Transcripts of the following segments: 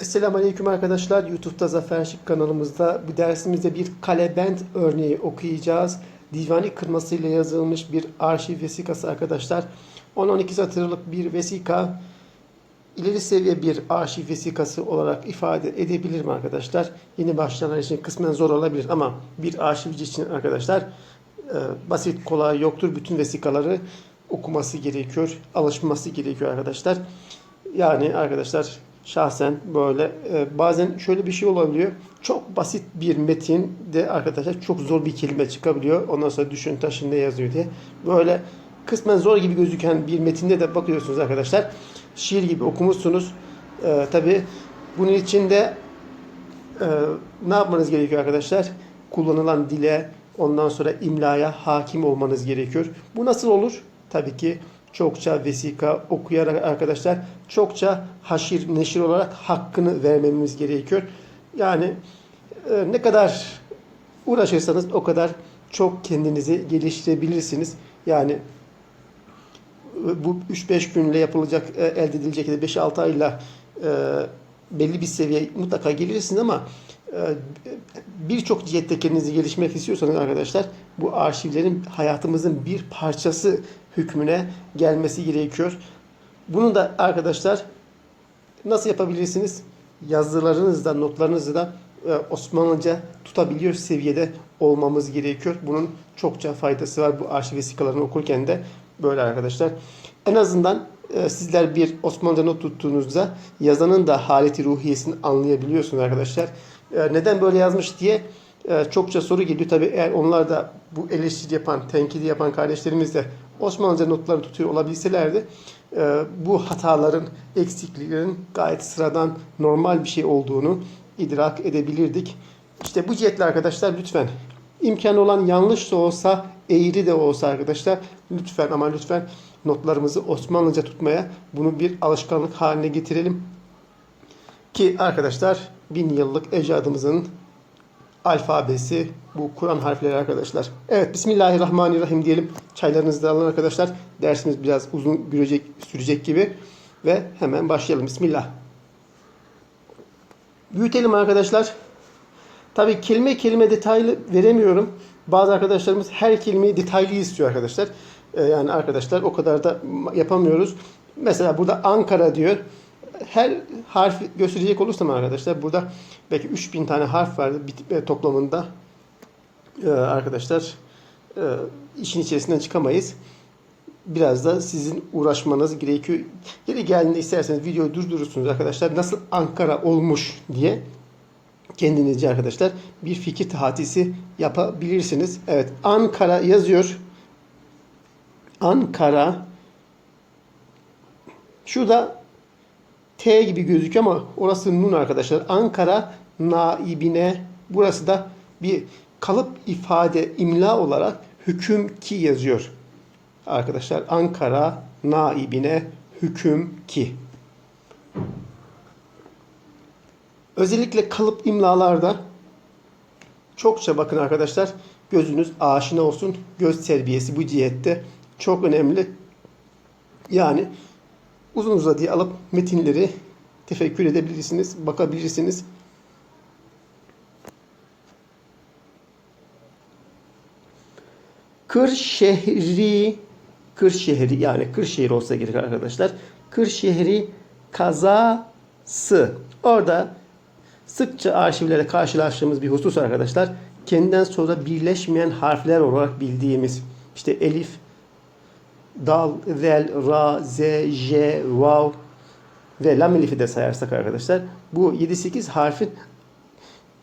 Esselamu Aleyküm arkadaşlar. YouTube'da Zafer Şık kanalımızda bu dersimizde bir kalebent örneği okuyacağız. Divani kırmasıyla yazılmış bir arşiv vesikası arkadaşlar. 10-12 satırlık bir vesika ileri seviye bir arşiv vesikası olarak ifade edebilirim arkadaşlar. Yeni başlayanlar için kısmen zor olabilir ama bir arşivci için arkadaşlar e, basit kolay yoktur. Bütün vesikaları okuması gerekiyor, alışması gerekiyor arkadaşlar. Yani arkadaşlar şahsen böyle e, bazen şöyle bir şey olabiliyor. Çok basit bir metin de arkadaşlar çok zor bir kelime çıkabiliyor. Ondan sonra düşün taşın ne yazıyor diye. Böyle kısmen zor gibi gözüken bir metinde de bakıyorsunuz arkadaşlar. Şiir gibi okumuşsunuz. E, Tabi bunun için de e, ne yapmanız gerekiyor arkadaşlar? Kullanılan dile, ondan sonra imlaya hakim olmanız gerekiyor. Bu nasıl olur? Tabii ki çokça vesika okuyarak arkadaşlar çokça haşir neşir olarak hakkını vermemiz gerekiyor. Yani e, ne kadar uğraşırsanız o kadar çok kendinizi geliştirebilirsiniz. Yani e, bu 3-5 günle yapılacak, e, elde edilecek da 5-6 ayla e, belli bir seviye mutlaka gelirsiniz ama e, birçok cihette kendinizi gelişmek istiyorsanız arkadaşlar bu arşivlerin hayatımızın bir parçası hükmüne gelmesi gerekiyor. Bunu da arkadaşlar nasıl yapabilirsiniz? Yazılarınızda, notlarınızı da e, Osmanlıca tutabiliyor seviyede olmamız gerekiyor. Bunun çokça faydası var bu arşiv vesikalarını okurken de böyle arkadaşlar. En azından e, sizler bir Osmanlıca not tuttuğunuzda yazanın da haleti ruhiyesini anlayabiliyorsunuz arkadaşlar. E, neden böyle yazmış diye çokça soru geliyor. Tabii eğer onlar da bu eleştiri yapan, tenkidi yapan kardeşlerimiz de Osmanlıca notlarını tutuyor olabilselerdi e, bu hataların, eksikliklerin gayet sıradan normal bir şey olduğunu idrak edebilirdik. İşte bu cihetle arkadaşlar lütfen imkanı olan yanlış da olsa, eğri de olsa arkadaşlar lütfen ama lütfen notlarımızı Osmanlıca tutmaya bunu bir alışkanlık haline getirelim. Ki arkadaşlar bin yıllık ecdadımızın alfabesi bu Kur'an harfleri arkadaşlar. Evet Bismillahirrahmanirrahim diyelim. Çaylarınızı da alın arkadaşlar. Dersimiz biraz uzun gürecek, sürecek gibi. Ve hemen başlayalım. Bismillah. Büyütelim arkadaşlar. Tabi kelime kelime detaylı veremiyorum. Bazı arkadaşlarımız her kelimeyi detaylı istiyor arkadaşlar. Ee, yani arkadaşlar o kadar da yapamıyoruz. Mesela burada Ankara diyor. Her harfi gösterecek olursam arkadaşlar burada belki 3000 tane harf var toplamında. Ee, arkadaşlar e, işin içerisinden çıkamayız. Biraz da sizin uğraşmanız gerekiyor. Geri geldiğinde isterseniz videoyu durdurursunuz arkadaşlar. Nasıl Ankara olmuş diye kendinizce arkadaşlar bir fikir tahatisi yapabilirsiniz. Evet Ankara yazıyor. Ankara şurada T gibi gözüküyor ama orası nun arkadaşlar. Ankara naibine burası da bir kalıp ifade imla olarak hüküm ki yazıyor. Arkadaşlar Ankara naibine hüküm ki. Özellikle kalıp imlalarda çokça bakın arkadaşlar gözünüz aşina olsun. Göz terbiyesi bu cihette çok önemli. Yani uzun uzadıya alıp metinleri tefekkür edebilirsiniz, bakabilirsiniz. Kırşehri Kırşehri yani Kırşehir olsa gerek arkadaşlar. Kırşehri kazası. Orada sıkça arşivlerde karşılaştığımız bir husus arkadaşlar. Kendinden sonra birleşmeyen harfler olarak bildiğimiz işte elif, dal, zel, ra, z, j, vav ve lam elifi de sayarsak arkadaşlar bu 7-8 harfin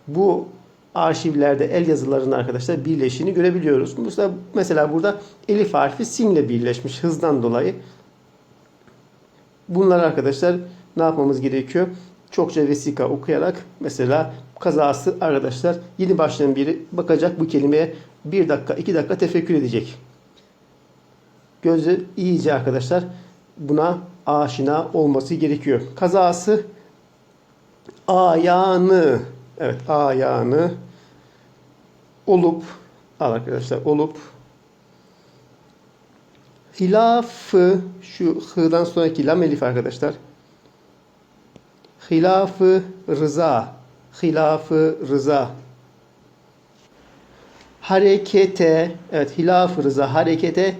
bu arşivlerde el yazılarının arkadaşlar birleştiğini görebiliyoruz. Mesela, mesela burada elif harfi sinle birleşmiş hızdan dolayı. Bunlar arkadaşlar ne yapmamız gerekiyor? Çokça vesika okuyarak mesela kazası arkadaşlar yeni başlayan biri bakacak bu kelimeye bir dakika iki dakika tefekkür edecek. Gözü iyice arkadaşlar buna aşina olması gerekiyor. Kazası ayağını evet ayağını olup al arkadaşlar olup hilafı şu h'dan sonraki lam elif arkadaşlar Hilafı rıza. Hilafı rıza. Harekete, evet hilaf rıza harekete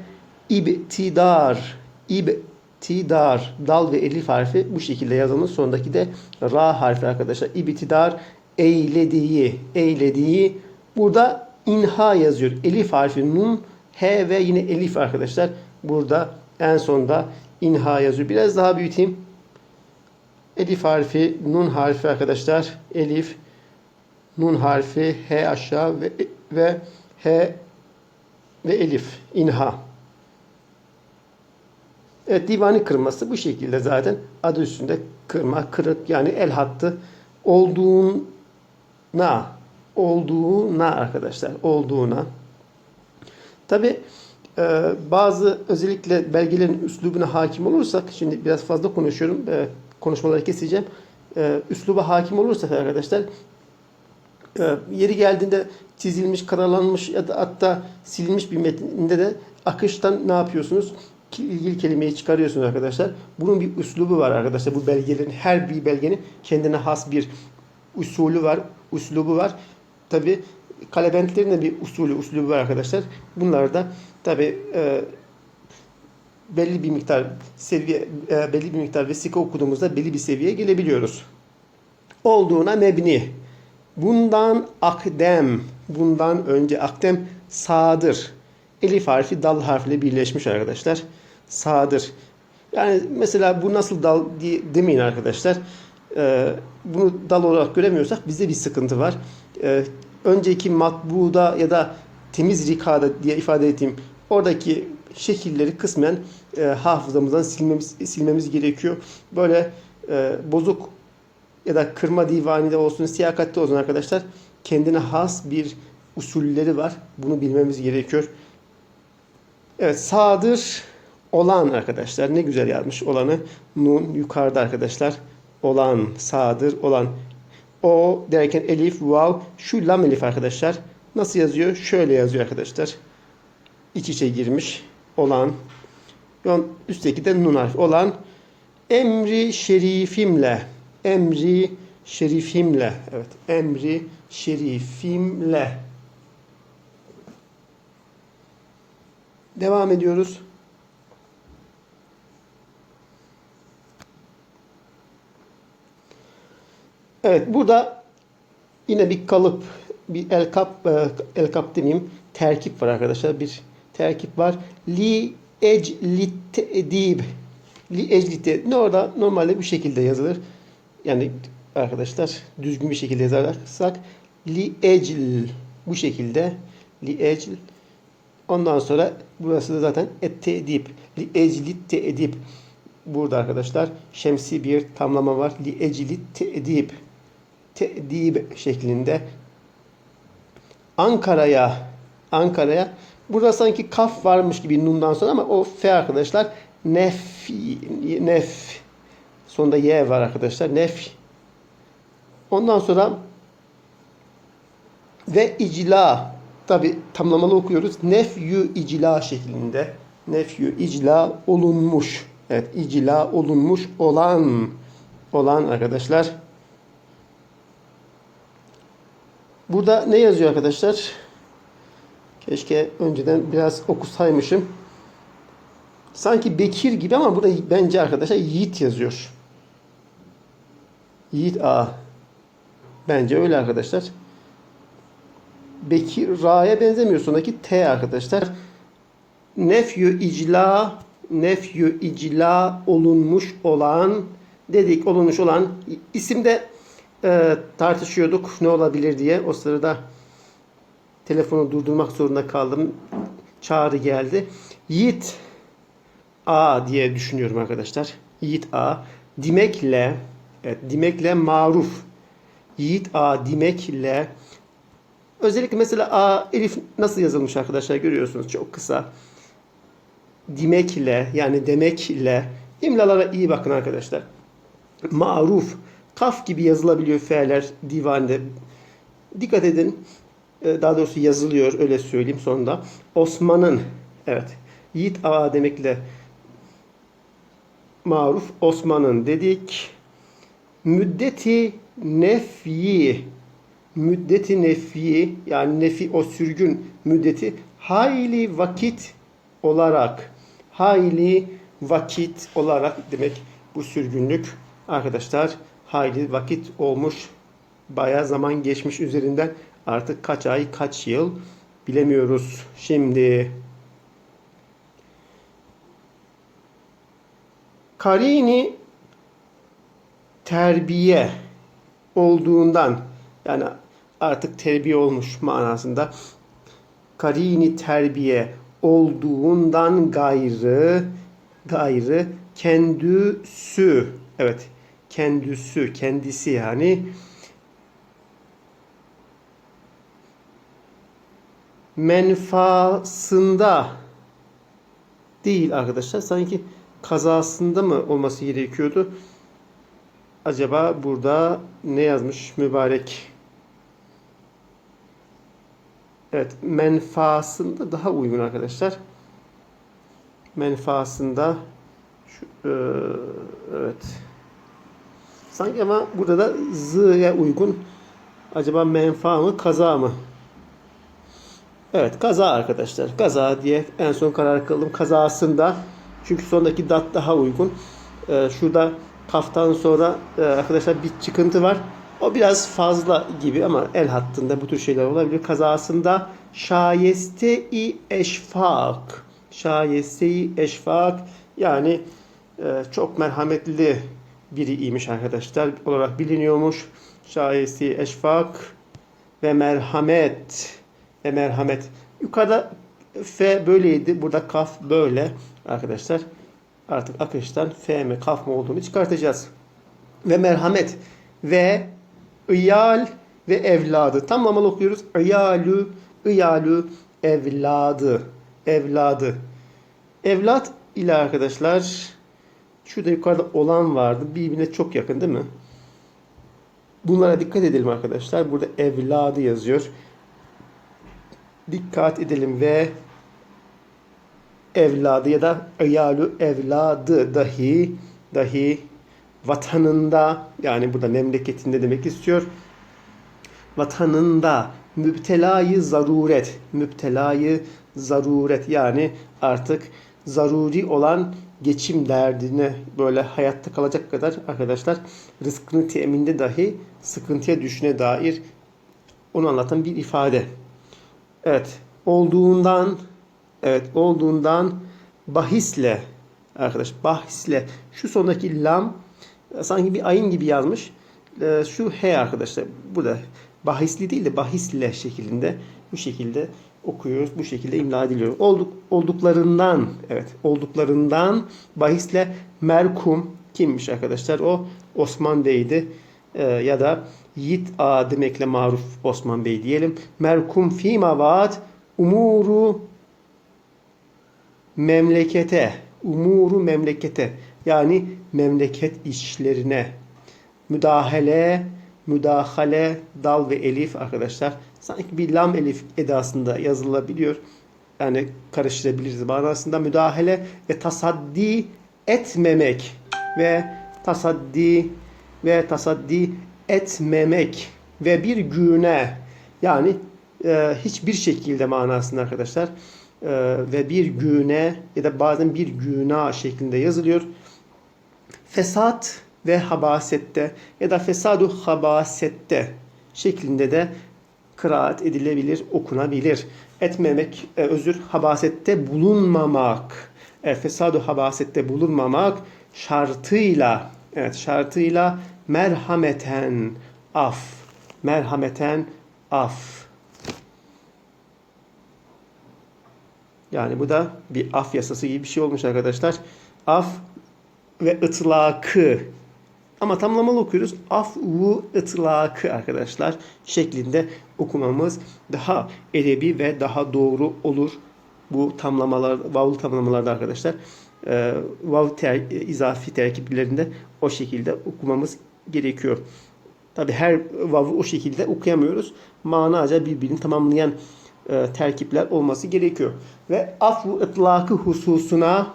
ibtidar. İbtidar. Dal ve elif harfi bu şekilde yazılmış. Sondaki de ra harfi arkadaşlar. İbtidar eylediği, eylediği. Burada inha yazıyor. Elif harfi nun, h ve yine elif arkadaşlar. Burada en sonda inha yazıyor. Biraz daha büyüteyim. Elif harfi, nun harfi arkadaşlar. Elif, nun harfi, h aşağı ve, ve h ve elif, inha. Evet divani kırması bu şekilde zaten adı üstünde kırma, kırık yani el hattı olduğuna, olduğuna arkadaşlar, olduğuna. Tabi e, bazı özellikle belgelerin üslubuna hakim olursak, şimdi biraz fazla konuşuyorum, e, konuşmaları keseceğim. E, üsluba hakim olursak arkadaşlar, e, yeri geldiğinde çizilmiş, karalanmış ya da hatta silinmiş bir metinde de akıştan ne yapıyorsunuz? İlgili kelimeyi çıkarıyorsunuz arkadaşlar. Bunun bir üslubu var arkadaşlar. Bu belgelerin her bir belgenin kendine has bir usulü var, üslubu var. Tabi kalebentlerin de bir usulü, üslubu var arkadaşlar. Bunlar da tabi e, belli bir miktar seviye, e, belli bir miktar vesika okuduğumuzda belli bir seviyeye gelebiliyoruz. Olduğuna mebni. Bundan akdem, bundan önce akdem sağdır. Elif harfi dal harfiyle birleşmiş arkadaşlar. Sağdır. Yani mesela bu nasıl dal diye demeyin arkadaşlar. Ee, bunu dal olarak göremiyorsak bizde bir sıkıntı var. Ee, önceki matbuda ya da temiz rikada diye ifade ettiğim oradaki şekilleri kısmen e, hafızamızdan silmemiz, silmemiz gerekiyor. Böyle e, bozuk ya da kırma divanide olsun, siyakatte olsun arkadaşlar kendine has bir usulleri var. Bunu bilmemiz gerekiyor. Evet sağdır olan arkadaşlar. Ne güzel yazmış olanı. Nun yukarıda arkadaşlar. Olan, sağdır, olan. O derken elif, vav. Şu lam elif arkadaşlar. Nasıl yazıyor? Şöyle yazıyor arkadaşlar. İç içe girmiş. Olan. Üstteki de nun harfi. Olan. Emri şerifimle. Emri şerifimle. Evet. Emri şerifimle. Devam ediyoruz. Evet burada yine bir kalıp, bir el kap, e, el kap demeyeyim, terkip var arkadaşlar. Bir terkip var. Li eclit edib. Li eclit Ne orada normalde bu şekilde yazılır. Yani arkadaşlar düzgün bir şekilde yazarsak li ecl bu şekilde li ecl Ondan sonra burası da zaten et-te'dib. Li eclit te'dib. Burada arkadaşlar şemsi bir tamlama var. Li eclit te'dib. Te'dib şeklinde. Ankara'ya Ankara'ya burada sanki kaf varmış gibi nundan sonra ama o f arkadaşlar nef nef sonunda y var arkadaşlar. Nef Ondan sonra ve icla tabi tamlamalı okuyoruz. Nefyü icla şeklinde. Nefyü icla olunmuş. Evet icla olunmuş olan olan arkadaşlar. Burada ne yazıyor arkadaşlar? Keşke önceden biraz okusaymışım. Sanki Bekir gibi ama burada bence arkadaşlar Yiğit yazıyor. Yiğit A. Bence öyle arkadaşlar. Bekir Ra'ya benzemiyor sondaki T arkadaşlar. Nefyü icla nefyü icla olunmuş olan dedik olunmuş olan isimde e, tartışıyorduk ne olabilir diye. O sırada telefonu durdurmak zorunda kaldım. Çağrı geldi. Yiğit A diye düşünüyorum arkadaşlar. Yiğit A. Dimekle evet, dimekle maruf. Yiğit A dimekle Özellikle mesela A elif nasıl yazılmış arkadaşlar görüyorsunuz çok kısa. Dimekle yani demekle imlalara iyi bakın arkadaşlar. Maruf kaf gibi yazılabiliyor fe'ler divanda. Dikkat edin. Ee, Daha doğrusu yazılıyor öyle söyleyeyim sonunda. Osman'ın evet Yiğit A demekle maruf Osman'ın dedik. müddeti nefyi müddeti nefyi yani nefi o sürgün müddeti hayli vakit olarak hayli vakit olarak demek bu sürgünlük arkadaşlar hayli vakit olmuş bayağı zaman geçmiş üzerinden artık kaç ay kaç yıl bilemiyoruz. Şimdi Karini terbiye olduğundan yani artık terbiye olmuş manasında karini terbiye olduğundan gayrı gayrı kendüsü evet kendüsü kendisi yani menfaasında değil arkadaşlar. Sanki kazasında mı olması gerekiyordu? Acaba burada ne yazmış mübarek? Evet, menfaasında daha uygun arkadaşlar. Menfaasında şu, e, evet. Sanki ama burada da z'ye uygun. Acaba menfa mı, kaza mı? Evet, kaza arkadaşlar. Kaza diye en son karar kıldım. Kazasında çünkü sondaki dat daha uygun. Ee, şurada kaftan sonra e, arkadaşlar bir çıkıntı var. O biraz fazla gibi ama el hattında bu tür şeyler olabilir. Kazasında şayeste-i eşfak. Şayeste-i eşfak yani e, çok merhametli biriymiş arkadaşlar olarak biliniyormuş. Şayeste-i eşfak ve merhamet ve merhamet. Yukarıda F böyleydi. Burada kaf böyle arkadaşlar. Artık akıştan F mi kaf mı olduğunu çıkartacağız. Ve merhamet ve iyal ve evladı. Tamamını okuyoruz. İyalü, iyalü, evladı. Evladı. Evlat ile arkadaşlar şurada yukarıda olan vardı. Birbirine çok yakın değil mi? Bunlara dikkat edelim arkadaşlar. Burada evladı yazıyor. Dikkat edelim ve evladı ya da iyalü evladı dahi dahi vatanında yani burada memleketinde demek istiyor. Vatanında müptelayı zaruret, müptelayı zaruret yani artık zaruri olan geçim derdine böyle hayatta kalacak kadar arkadaşlar rızkını teminde dahi sıkıntıya düşüne dair onu anlatan bir ifade. Evet, olduğundan evet olduğundan bahisle arkadaş bahisle şu sondaki lam sanki bir ayın gibi yazmış. Ee, Şu he arkadaşlar burada bahisli değil de bahisle şeklinde bu şekilde okuyoruz. Bu şekilde imla ediliyor. Olduk, olduklarından evet olduklarından bahisle merkum kimmiş arkadaşlar? O Osman Bey'di. Ee, ya da Yiğit A demekle maruf Osman Bey diyelim. Merkum fîmâ vaat umuru memlekete umuru memlekete yani memleket işlerine müdahale müdahale dal ve elif arkadaşlar sanki bir lam elif edasında yazılabiliyor. Yani karıştırabiliriz manasında müdahale ve tasaddi etmemek ve tasaddi ve tasaddi etmemek ve bir güne yani e, hiçbir şekilde manasında arkadaşlar e, ve bir güne ya da bazen bir günah şeklinde yazılıyor. Fesat ve habasette ya da fesadu habasette şeklinde de kıraat edilebilir, okunabilir. Etmemek, e, özür, habasette bulunmamak, e, fesadu habasette bulunmamak şartıyla, evet şartıyla merhameten af, merhameten af. Yani bu da bir af yasası gibi bir şey olmuş arkadaşlar. Af ve ıtlakı ama tamlamalı okuyoruz. Afvu ıtlakı arkadaşlar şeklinde okumamız daha edebi ve daha doğru olur. Bu tamlamalar, vavul tamlamalarda arkadaşlar. E, vav ter, izafi terkiplerinde o şekilde okumamız gerekiyor. Tabi her vav'ı o şekilde okuyamıyoruz. Manaca birbirini tamamlayan e, terkipler olması gerekiyor. Ve afvu ıtlakı hususuna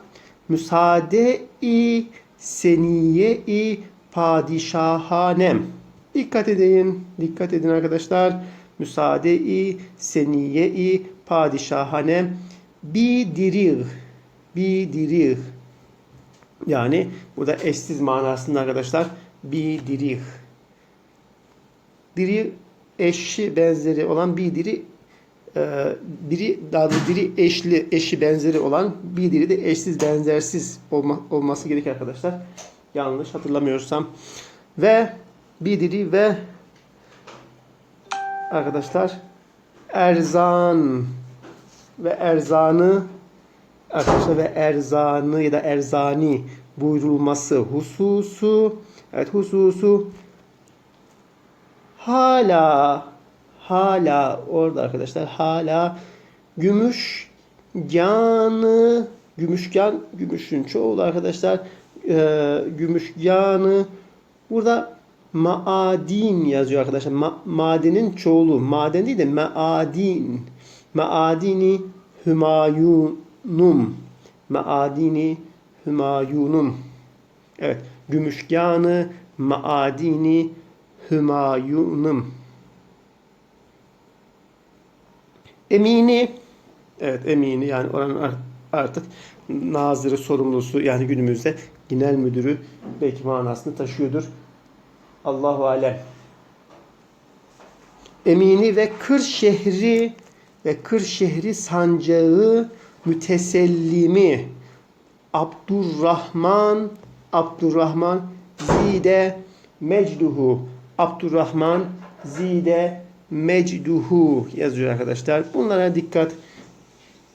müsaade-i seniye-i padişahanem. Dikkat edin. Dikkat edin arkadaşlar. Müsaade-i, seniye-i, padişahanem. Bidirir. Bidirir. Yani burada eşsiz manasında arkadaşlar bidirir. Diri eşi benzeri olan bir diri e, biri daha doğrusu diri eşli eşi benzeri olan bir diri de eşsiz benzersiz olma, olması gerekir arkadaşlar. Yanlış hatırlamıyorsam. Ve bir diri ve arkadaşlar erzan ve erzanı arkadaşlar ve erzanı ya da erzani buyurulması hususu evet hususu hala hala orada arkadaşlar hala gümüş yanı gümüşgan gümüşün çoğulu arkadaşlar e, gümüşganı burada maadin yazıyor arkadaşlar. Ma, madenin çoğulu. Maden değil de maadin. Maadini hümayunum. Maadini hümayunum. Evet. Gümüşganı maadini hümayunum. Emini evet emini yani oranın artık nazırı sorumlusu yani günümüzde genel müdürü belki manasını taşıyordur. Allahu alem. Emini ve Kır şehri ve Kır şehri sancağı mütesellimi Abdurrahman Abdurrahman zide mecduhu Abdurrahman zide mecduhu yazıyor arkadaşlar. Bunlara dikkat.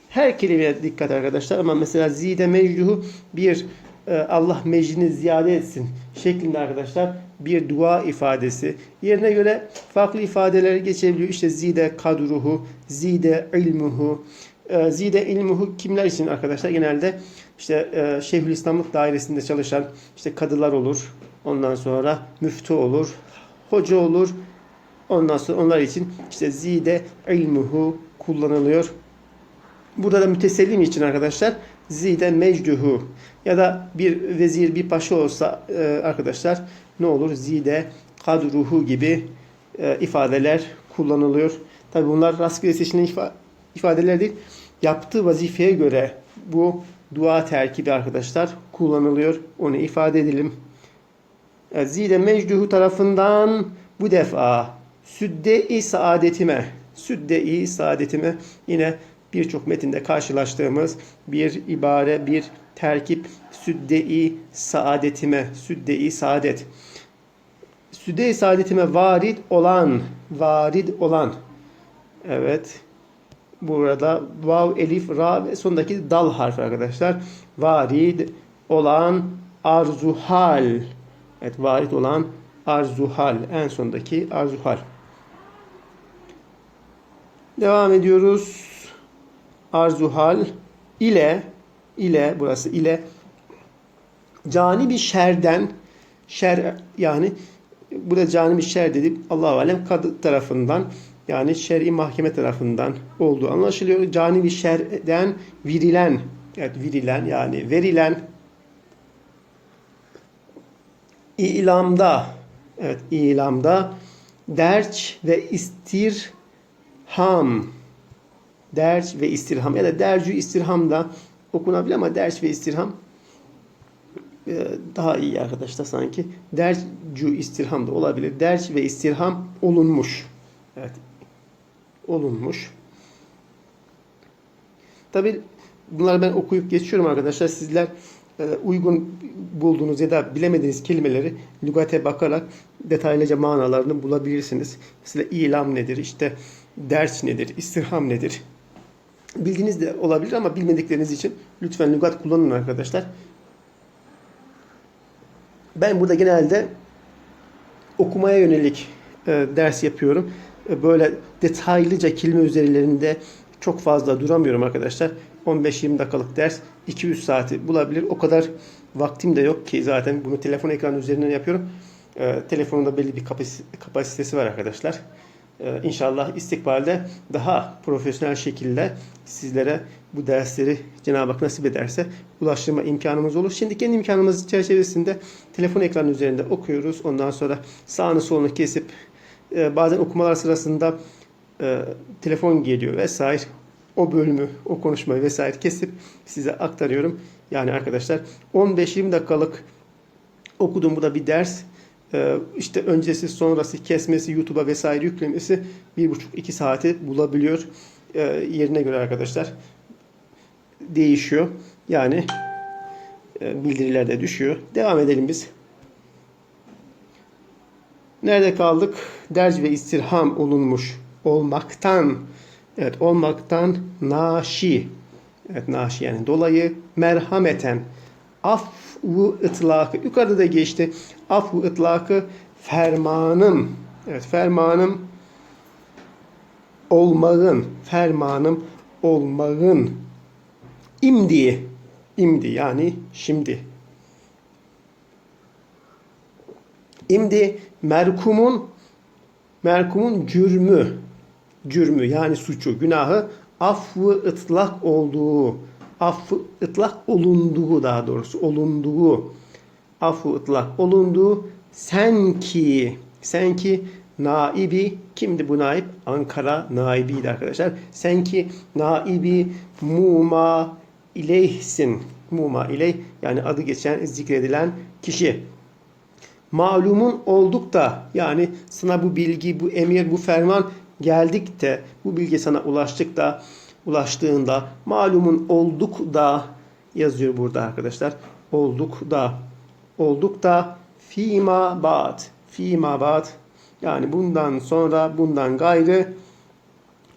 Her kelimeye dikkat arkadaşlar ama mesela zide mecduhu bir Allah mecdini ziyade etsin şeklinde arkadaşlar bir dua ifadesi. Yerine göre farklı ifadeler geçebiliyor. İşte zide kadruhu, zide ilmuhu. E, zide ilmuhu kimler için arkadaşlar? Genelde işte e, Şeyhülislamlık dairesinde çalışan işte kadılar olur. Ondan sonra müftü olur, hoca olur. Ondan sonra onlar için işte zide ilmuhu kullanılıyor. Burada da mütesellim için arkadaşlar zide mecduhu ya da bir vezir bir paşa olsa e, arkadaşlar ne olur zide kadruhu gibi e, ifadeler kullanılıyor. Tabi bunlar rastgele seçilen ifadeler değil. Yaptığı vazifeye göre bu dua terkibi arkadaşlar kullanılıyor. Onu ifade edelim. Evet, zide mecduhu tarafından bu defa südde-i saadetime südde-i saadetime yine birçok metinde karşılaştığımız bir ibare, bir terkip südde-i saadetime, südde-i saadet. Südde-i saadetime varid olan, varid olan. Evet. Burada vav, elif, ra ve sondaki dal harfi arkadaşlar. Varid olan arzuhal. Evet, varid olan arzuhal. En sondaki arzuhal. Devam ediyoruz arzuhal ile ile burası ile cani bir şerden şer yani burada cani bir şer dedik Allahu alem kadı tarafından yani şer'i mahkeme tarafından olduğu anlaşılıyor. Cani bir şerden verilen evet verilen yani verilen ilamda evet ilamda derç ve istirham derç ve istirham ya da dercü istirham da okunabilir ama derç ve istirham e, daha iyi arkadaşlar sanki. Dercü istirham da olabilir. Derç ve istirham olunmuş. Evet. Olunmuş. Tabi bunları ben okuyup geçiyorum arkadaşlar. Sizler e, uygun bulduğunuz ya da bilemediğiniz kelimeleri lügate bakarak detaylıca manalarını bulabilirsiniz. Mesela ilam nedir? İşte ders nedir? İstirham nedir? Bildiğiniz de olabilir ama bilmedikleriniz için lütfen lügat kullanın arkadaşlar. Ben burada genelde okumaya yönelik e, ders yapıyorum. E, böyle detaylıca kelime üzerlerinde çok fazla duramıyorum arkadaşlar. 15-20 dakikalık ders 200 saati bulabilir. O kadar vaktim de yok ki zaten bunu telefon ekranı üzerinden yapıyorum. E, telefonunda belli bir kapasitesi var arkadaşlar. Ee, İnşallah istikbalde daha profesyonel şekilde sizlere bu dersleri Cenab-ı Hak nasip ederse ulaştırma imkanımız olur. Şimdi kendi imkanımız çerçevesinde telefon ekranı üzerinde okuyoruz. Ondan sonra sağını solunu kesip e, bazen okumalar sırasında e, telefon geliyor vesaire. O bölümü, o konuşmayı vesaire kesip size aktarıyorum. Yani arkadaşlar 15-20 dakikalık okudum bu da bir ders. Ee, işte öncesi sonrası kesmesi YouTube'a vesaire yüklemesi 1,5-2 saati bulabiliyor. Ee, yerine göre arkadaşlar değişiyor. Yani e, bildiriler de düşüyor. Devam edelim biz. Nerede kaldık? Derc ve istirham olunmuş olmaktan evet olmaktan naşi evet naşi yani dolayı merhameten afvu ıtlakı yukarıda da geçti. Afvu ıtlakı fermanım. Evet fermanım olmağın fermanım olmağın. İmdi imdi yani şimdi. İmdi merkumun merkumun cürmü. Cürmü yani suçu günahı affı ıtlak olduğu affı ıtlak olunduğu daha doğrusu olunduğu affı ıtlak olunduğu sen ki sen ki naibi kimdi bu naib? Ankara naibiydi arkadaşlar. Sen ki naibi muma ileyhsin. Muma ileyh yani adı geçen zikredilen kişi malumun olduk da yani sana bu bilgi, bu emir, bu ferman geldik de bu bilgi sana ulaştık da ulaştığında malumun olduk da yazıyor burada arkadaşlar. Olduk da olduk da fima ba'd fima ba'd yani bundan sonra bundan gayrı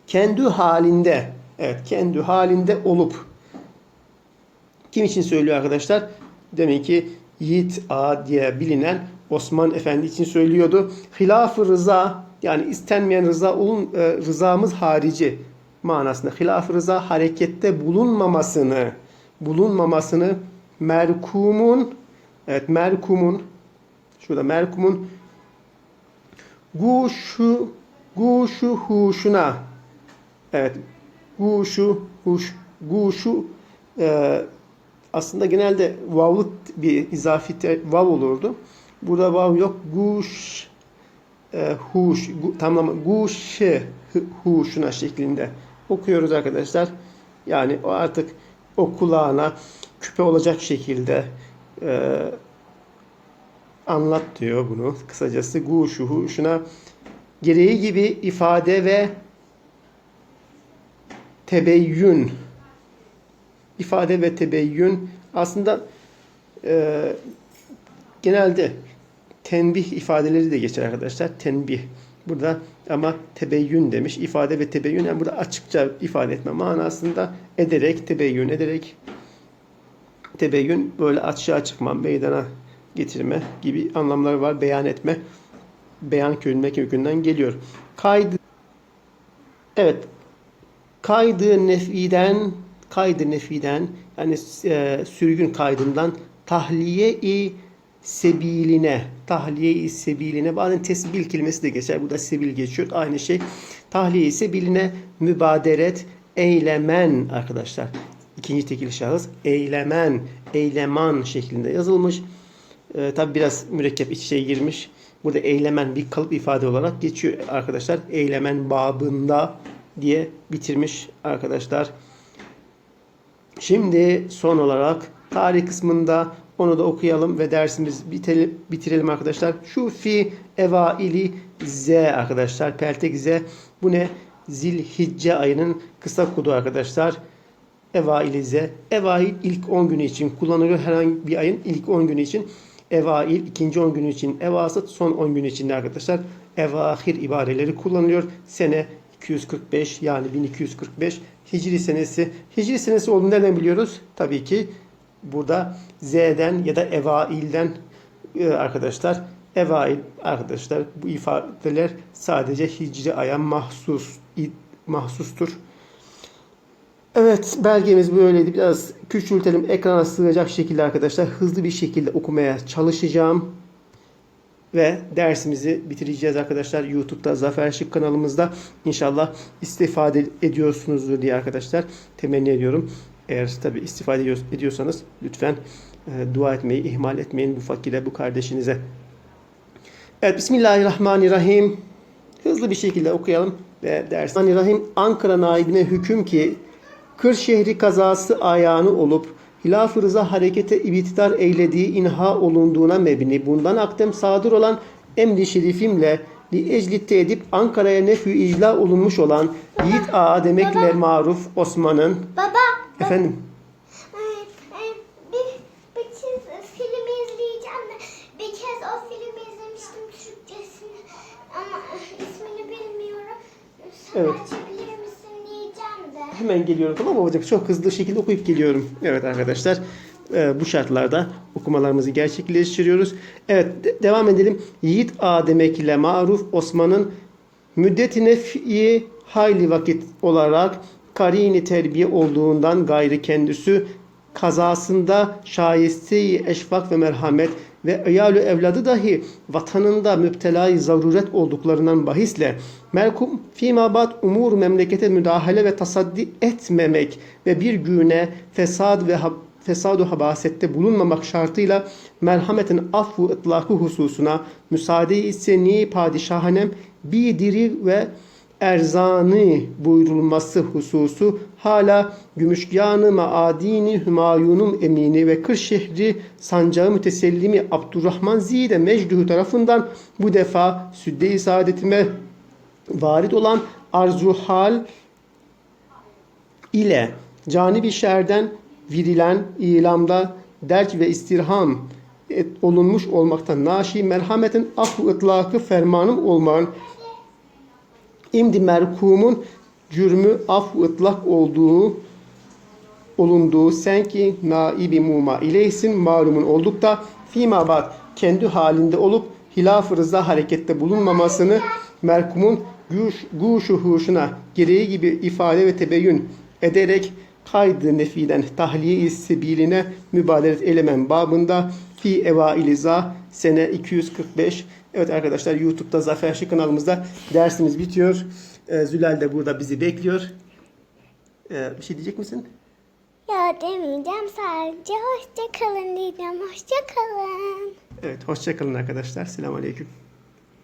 kendi halinde evet kendi halinde olup kim için söylüyor arkadaşlar? Demek ki Yiğit A diye bilinen Osman Efendi için söylüyordu. Hilaf-ı rıza yani istenmeyen rıza olun, e, rızamız harici manasında. Hilaf-ı rıza harekette bulunmamasını bulunmamasını merkumun evet merkumun şurada merkumun guşu guşu huşuna evet guşu huş guşu e, aslında genelde vavlı bir izafi te- vav olurdu. Burada vav yok. Guş e, huş gu, tamam guşe huşuna şeklinde okuyoruz arkadaşlar. Yani o artık o kulağına küpe olacak şekilde e, anlat diyor bunu. Kısacası guşu huşuna gereği gibi ifade ve tebeyyün ifade ve tebeyyün aslında e, genelde tenbih ifadeleri de geçer arkadaşlar. Tenbih. Burada ama tebeyyün demiş. İfade ve tebeyyün yani burada açıkça ifade etme manasında ederek, tebeyyün ederek tebeyyün böyle açığa çıkma, meydana getirme gibi anlamları var. Beyan etme, beyan kökünden kökünden geliyor. Kaydı Evet. Kaydı nefiden kaydı nefiden yani e, sürgün kaydından tahliye-i sebiline tahliye-i sebiline bazen tesbil kelimesi de geçer. Burada sebil geçiyor. Aynı şey. Tahliye-i sebiline mübaderet eylemen arkadaşlar. İkinci tekil şahıs eylemen, eyleman şeklinde yazılmış. E, Tabi biraz mürekkep iç içe girmiş. Burada eylemen bir kalıp ifade olarak geçiyor arkadaşlar. Eylemen babında diye bitirmiş arkadaşlar. Şimdi son olarak tarih kısmında onu da okuyalım ve dersimiz bitirelim, bitirelim arkadaşlar. Şu fi evaili z arkadaşlar. Peltek z. Bu ne? Zilhicce ayının kısa kodu arkadaşlar. Evaili z. Evail ilk 10 günü için kullanılıyor. Herhangi bir ayın ilk 10 günü için. Evail ikinci 10 günü için. Evasıt son 10 günü için arkadaşlar. Evahir ibareleri kullanılıyor. Sene 245 yani 1245 Hicri senesi. Hicri senesi olduğunu nereden biliyoruz? Tabii ki burada Z'den ya da Evail'den e, arkadaşlar. Evail arkadaşlar bu ifadeler sadece Hicri aya mahsus mahsustur. Evet belgemiz böyleydi. Biraz küçültelim. Ekrana sığacak şekilde arkadaşlar hızlı bir şekilde okumaya çalışacağım. ve dersimizi bitireceğiz arkadaşlar. YouTube'da Zafer Şık kanalımızda inşallah istifade ediyorsunuzdur diye arkadaşlar temenni ediyorum. Eğer tabi istifade ediyor- ediyorsanız lütfen e, dua etmeyi ihmal etmeyin bu fakire, bu kardeşinize. Evet Bismillahirrahmanirrahim. Hızlı bir şekilde okuyalım ve ders. Bismillahirrahmanirrahim. Ankara naibine hüküm ki Kırşehri kazası ayağını olup Hilaf-ı Rıza harekete ibtidar eylediği inha olunduğuna mebni bundan akdem sadır olan emri şerifimle li eclitte edip Ankara'ya nefü icla olunmuş olan Yiğit Ağa demekle maruf Osman'ın Baba, efendim e, e, bir, bir kez film izleyeceğim de bir kez o filmi izlemiştim Türkçesini ama ismini bilmiyorum. Sen Evet. açabilir misin diyeceğim de. Hemen geliyorum tamam babacığım? Çok hızlı şekilde okuyup geliyorum. Evet arkadaşlar e, bu şartlarda okumalarımızı gerçekleştiriyoruz. Evet de- devam edelim. Yiğit A demek ile maruf Osman'ın müddeti nef'i hayli vakit olarak karini terbiye olduğundan gayrı kendisi kazasında şayeste eşfak ve merhamet ve iyalü evladı dahi vatanında müptelayı zaruret olduklarından bahisle merkum fimabat umur memlekete müdahale ve tasaddi etmemek ve bir güne fesad ve fesadu habasette bulunmamak şartıyla merhametin affu ıtlakı hususuna müsaade-i seni padişahanem bidiri ve erzanı buyurulması hususu hala Gümüşgânı Maadini Hümayun'un emini ve Kırşehri sancağı mütesellimi Abdurrahman Zide Mecduhu tarafından bu defa südde-i saadetime varid olan arzu hal ile canibi şerden verilen ilamda derc ve istirham et, olunmuş olmaktan naşi merhametin affu ıtlakı fermanım olman imdi merkumun cürmü affu ıtlak olduğu olunduğu sen ki naibi muma ileysin malumun olduk da fîmâ ba'd kendi halinde olup hilaf-ı rıza harekette bulunmamasını merkumun guş, guşu huşuna gereği gibi ifade ve tebeyyün ederek kaydı nefiden tahliye-i sebiline mübaderet elemen babında fi evailiza sene 245 Evet arkadaşlar YouTube'da Zafer Şık kanalımızda dersimiz bitiyor. Ee, Zülal de burada bizi bekliyor. Ee, bir şey diyecek misin? Ya demeyeceğim sadece hoşça kalın diyeceğim. Hoşça kalın. Evet hoşçakalın arkadaşlar. Selamun Aleyküm.